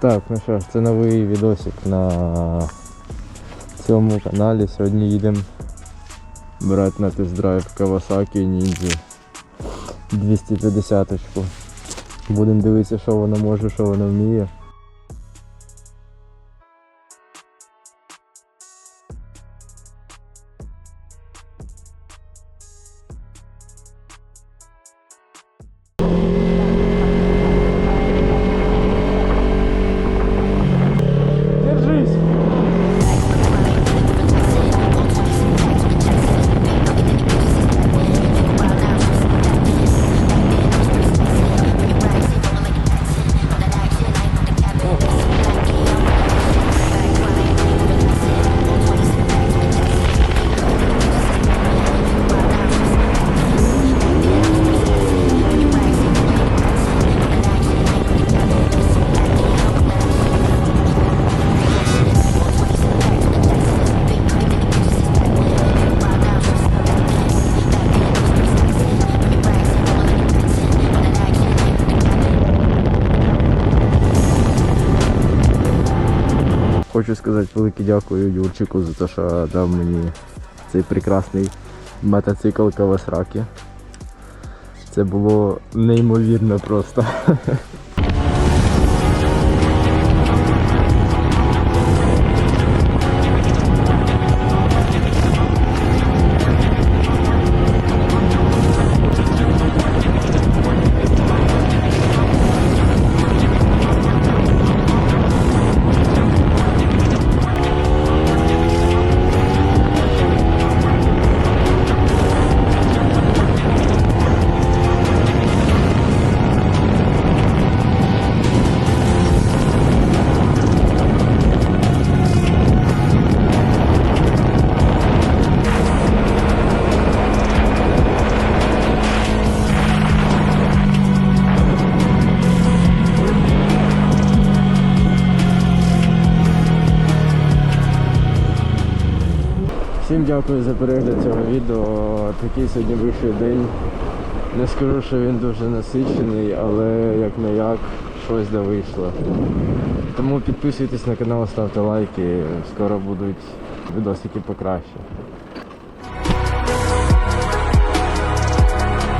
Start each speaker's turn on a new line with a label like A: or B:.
A: Так, ну що ж, це новий відосик на цьому каналі. Сьогодні їдемо брати на тест-драйв Kawasaki Ninja 250 очку. Будемо дивитися, що воно може, що вона вміє. Хочу сказати велике дякую Юрчику за те, що дав мені цей прекрасний мотоцикл Кавасраки. Це було неймовірно просто. Всім дякую за перегляд цього відео. Такий сьогодні вийшов день. Не скажу, що він дуже насичений, але як не як, щось да вийшло. Тому підписуйтесь на канал, ставте лайки, скоро будуть відосики покраще.